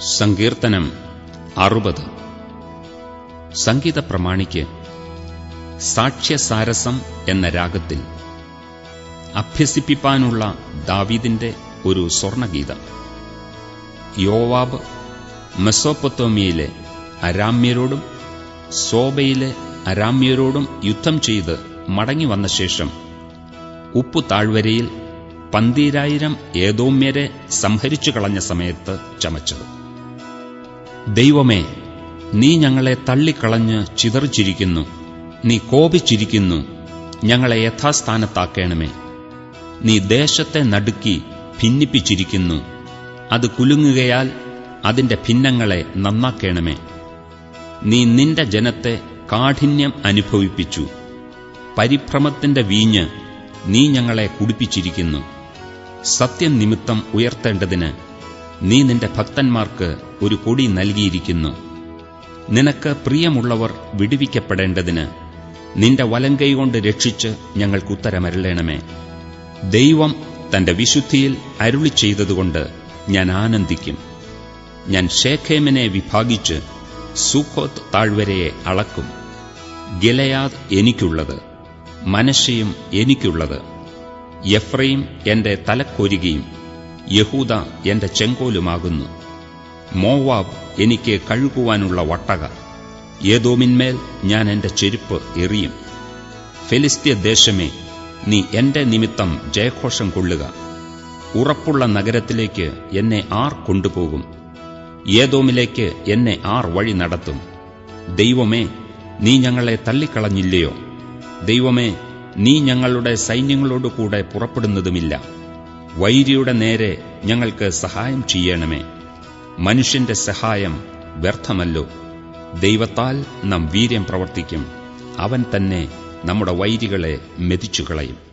സങ്കീർത്തനം അറുപത്. സംഗീത പ്രമാണിക്ക് സാക്ഷ്യസാരസം എന്ന രാഗത്തിൽ അഭ്യസിപ്പിപ്പാനുള്ള ദാവീദിന്റെ ഒരു സ്വർണഗീതം. യോവാബ് മെസോപ്പൊത്തോമിയയിലെ അരാമ്യരോടും സോബയിലെ അരാമ്യരോടും യുദ്ധം ചെയ്ത് മടങ്ങി വന്ന ശേഷം ഉപ്പു താഴ്വരയിൽ പന്തീരായിരം ഏതോമ്യരെ സംഹരിച്ചു കളഞ്ഞ സമയത്ത് ചമച്ചത്. ദൈവമേ നീ ഞങ്ങളെ തള്ളിക്കളഞ്ഞ് ചിതറിച്ചിരിക്കുന്നു. നീ കോപിച്ചിരിക്കുന്നു. ഞങ്ങളെ യഥാസ്ഥാനത്താക്കേണമേ. നീ ദേശത്തെ നടുക്കി ഭിന്നിപ്പിച്ചിരിക്കുന്നു. അത് കുലുങ്ങുകയാൽ അതിന്റെ ഭിന്നങ്ങളെ നന്നാക്കേണമേ. നീ നിന്റെ ജനത്തെ കാഠിന്യം അനുഭവിപ്പിച്ചു. പരിഭ്രമത്തിന്റെ വീഞ്ഞ് നീ ഞങ്ങളെ കുടിപ്പിച്ചിരിക്കുന്നു. സത്യം നിമിത്തം ഉയർത്തേണ്ടതിന് നീ നിന്റെ ഭക്തന്മാർക്ക് ഒരു കൊടി നൽകിയിരിക്കുന്നു. നിനക്ക് പ്രിയമുള്ളവർ വിടുവിക്കപ്പെടേണ്ടതിന് നിന്റെ വലങ്കൈകൊണ്ട് രക്ഷിച്ച് ഞങ്ങൾക്ക് ഉത്തരമരളണമേ. ദൈവം തന്റെ വിശുദ്ധിയിൽ അരുളി ചെയ്തതുകൊണ്ട് ഞാൻ ആനന്ദിക്കും. ഞാൻ ഷേഖേമിനെ വിഭാഗിച്ച് സുഖോത്ത് താഴ്വരയെ അളക്കും. ഗിലയാദ് എനിക്കുള്ളത് മനശയും എനിക്കുള്ളത്. എഫ്രൈം എന്റെ തലക്കൊരുകയും യഹൂദ എന്റെ ചെങ്കോലുമാകുന്നു. മോവാബ് എനിക്ക് കഴുകുവാനുള്ള വട്ടക. ഏതോമിന്മേൽ ഞാൻ എന്റെ ചെരുപ്പ് എറിയും. ഫെലിസ്ത്യ ദേശമേ നീ എന്റെ നിമിത്തം ജയഘോഷം കൊള്ളുക. ഉറപ്പുള്ള നഗരത്തിലേക്ക് എന്നെ ആർ കൊണ്ടുപോകും. ഏതോമിലേക്ക് എന്നെ ആർ വഴി നടത്തും. ദൈവമേ നീ ഞങ്ങളെ തള്ളിക്കളഞ്ഞില്ലയോ? ദൈവമേ നീ ഞങ്ങളുടെ സൈന്യങ്ങളോടുകൂടെ പുറപ്പെടുന്നതുമില്ല. വൈരിയുടെ നേരെ ഞങ്ങൾക്ക് സഹായം ചെയ്യണമേ. മനുഷ്യന്റെ സഹായം വ്യർത്ഥമല്ലോ. ദൈവത്താൽ നാം വീര്യം പ്രവർത്തിക്കും. അവൻ തന്നെ നമ്മുടെ വൈരികളെ മെതിച്ചുകളയും.